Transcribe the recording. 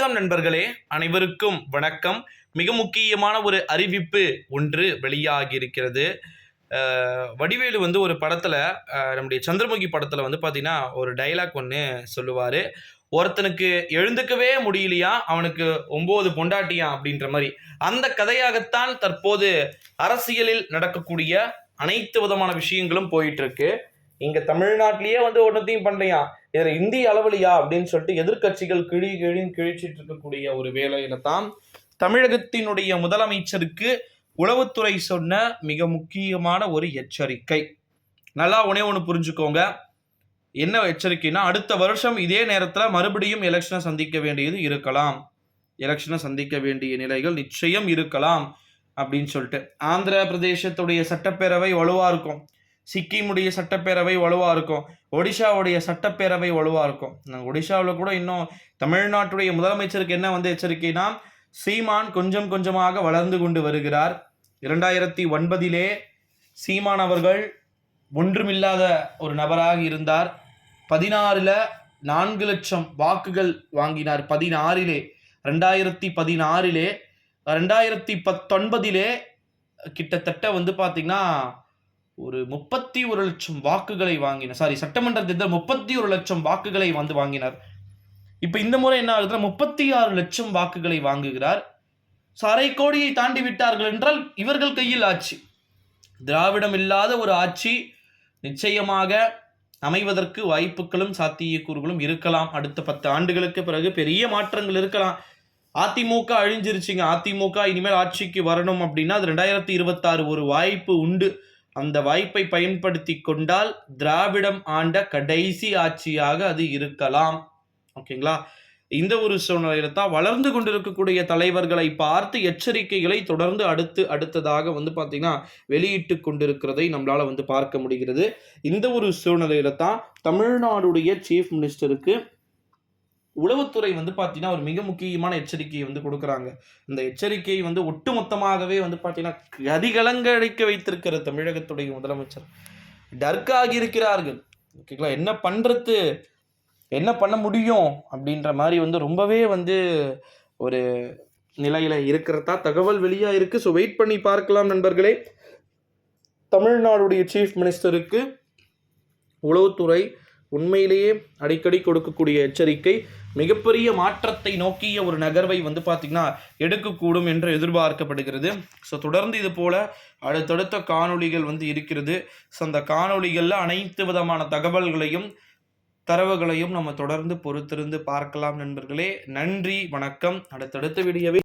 வணக்கம் நண்பர்களே அனைவருக்கும் வணக்கம். மிக முக்கியமான ஒரு அறிவிப்பு ஒன்று வெளியாகி இருக்கிறது வடிவேலு வந்து ஒரு படத்தில் நம்முடைய சந்திரமுகி படத்தில் வந்து பார்த்தீங்கன்னா ஒரு டைலாக் ஒன்று சொல்லுவார். ஒருத்தனுக்கு எழுந்துக்கவே முடியலையா அவனுக்கு ஒம்பது பொண்டாட்டியா அப்படின்ற மாதிரி. அந்த கதையாகத்தான் தற்போது அரசியலில் நடக்கக்கூடிய அனைத்து விதமான விஷயங்களும் போயிட்டு இருக்கு. இங்கே தமிழ்நாட்டிலேயே வந்து ஒன்றத்தையும் பண்ணலையா? இதில் இந்திய அளவுலையா அப்படின்னு சொல்லிட்டு எதிர்க்கட்சிகள் கிழி கிழின்னு கிழிச்சிட்டு இருக்கக்கூடிய ஒரு வேலையில தான் தமிழகத்தினுடைய முதலமைச்சருக்கு உளவுத்துறை சொன்ன மிக முக்கியமான ஒரு எச்சரிக்கை. நல்லா ஒன்னே ஒன்று புரிஞ்சுக்கோங்க. என்ன எச்சரிக்கைனா அடுத்த வருஷம் இதே நேரத்தில் மறுபடியும் எலெக்ஷனை சந்திக்க வேண்டியது இருக்கலாம். எலெக்ஷனை சந்திக்க வேண்டிய நிலைகள் நிச்சயம் இருக்கலாம். அப்படின்னு சொல்லிட்டு ஆந்திர பிரதேசத்துடைய சட்டப்பேரவை வலுவாக இருக்கும். சிக்கிமுடைய சட்டப்பேரவை வலுவாக இருக்கும். ஒடிஷாவுடைய சட்டப்பேரவை வலுவாக இருக்கும். ஒடிஷாவில் கூட இன்னும் தமிழ்நாட்டுடைய முதலமைச்சருக்கு என்ன வந்து எச்சரிக்கைனா சீமான் கொஞ்சம் கொஞ்சமாக வளர்ந்து கொண்டு வருகிறார். இரண்டாயிரத்தி ஒன்பதிலே சீமான் அவர்கள் ஒன்றுமில்லாத ஒரு நபராக இருந்தார். பதினாறில் நான்கு லட்சம் வாக்குகள் வாங்கினார். பதினாறிலே ரெண்டாயிரத்தி பதினாறிலே ரெண்டாயிரத்தி பத்தொன்பதிலே கிட்டத்தட்ட வந்து பார்த்தீங்கன்னா ஒரு முப்பத்தி ஒரு லட்சம் வாக்குகளை வாங்கினார் சாரி சட்டமன்ற தேர்தல் முப்பத்தி ஒரு லட்சம் வாக்குகளை வந்து வாங்கினார். இப்போ இந்த முறை என்ன ஆகுதுன்னா முப்பத்தி ஆறு லட்சம் வாக்குகளை வாங்குகிறார். ஸோ அரை கோடியை தாண்டி விட்டார்கள் என்றால் இவர்கள் கையில் ஆட்சி. திராவிடம் இல்லாத ஒரு ஆட்சி நிச்சயமாக அமைவதற்கு வாய்ப்புகளும் சாத்தியக்கூறுகளும் இருக்கலாம். அடுத்த பத்து ஆண்டுகளுக்கு பிறகு பெரிய மாற்றங்கள் இருக்கலாம். அதிமுக அழிஞ்சிருச்சுங்க. அதிமுக இனிமேல் ஆட்சிக்கு வரணும் அப்படின்னா அது ரெண்டாயிரத்தி இருபத்தாறு ஒரு வாய்ப்பு உண்டு. அந்த வாய்ப்பை பயன்படுத்தி கொண்டால் திராவிடம் ஆண்ட கடைசி ஆட்சியாக அது இருக்கலாம். ஓகேங்களா? இந்த ஒரு சூழ்நிலையில தான் வளர்ந்து கொண்டிருக்கக்கூடிய தலைவர்களை பார்த்து எச்சரிக்கைகளை தொடர்ந்து அடுத்து அடுத்ததாக வந்து பார்த்தீங்கன்னா வெளியிட்டு கொண்டிருக்கிறதை நம்மளால் வந்து பார்க்க முடிகிறது. இந்த ஒரு சூழ்நிலையில தான் தமிழ்நாடுடைய சீஃப் மினிஸ்டருக்கு உளவுத்துறை வந்து பார்த்தீங்கன்னா ஒரு மிக முக்கியமான எச்சரிக்கையை வந்து கொடுக்குறாங்க. இந்த எச்சரிக்கை வந்து ஒட்டுமொத்தமாகவே வந்து பார்த்தீங்கன்னா கதிகலங்கடிக்க வைத்திருக்கிற தமிழகத்துடைய முதலமைச்சர். டர்க்காகி இருக்கிறார்கள். ஓகேங்களா? என்ன பண்ணுறது என்ன பண்ண முடியும்? அப்படின்ற மாதிரி வந்து ரொம்பவே வந்து ஒரு நிலையில் இருக்கிறதா தகவல் வெளியாக இருக்குது ஸோ வெயிட் பண்ணி பார்க்கலாம் நண்பர்களே. தமிழ்நாடுடைய சீஃப் மினிஸ்டருக்கு உளவுத்துறை உண்மையிலேயே அடிக்கடி கொடுக்கக்கூடிய எச்சரிக்கை மிகப்பெரிய மாற்றத்தை நோக்கிய ஒரு நகர்வை வந்து பார்த்திங்கன்னா எடுக்கக்கூடும் என்று எதிர்பார்க்கப்படுகிறது. ஸோ தொடர்ந்து இது போல் அடுத்தடுத்த காணொளிகள் வந்து இருக்கிறது. ஸோ அந்த காணொளிகளில் அனைத்து விதமான தகவல்களையும் தரவுகளையும் நம்ம தொடர்ந்து பொறுத்திருந்து பார்க்கலாம் நண்பர்களே. நன்றி வணக்கம். அடுத்தடுத்த வீடியோவில்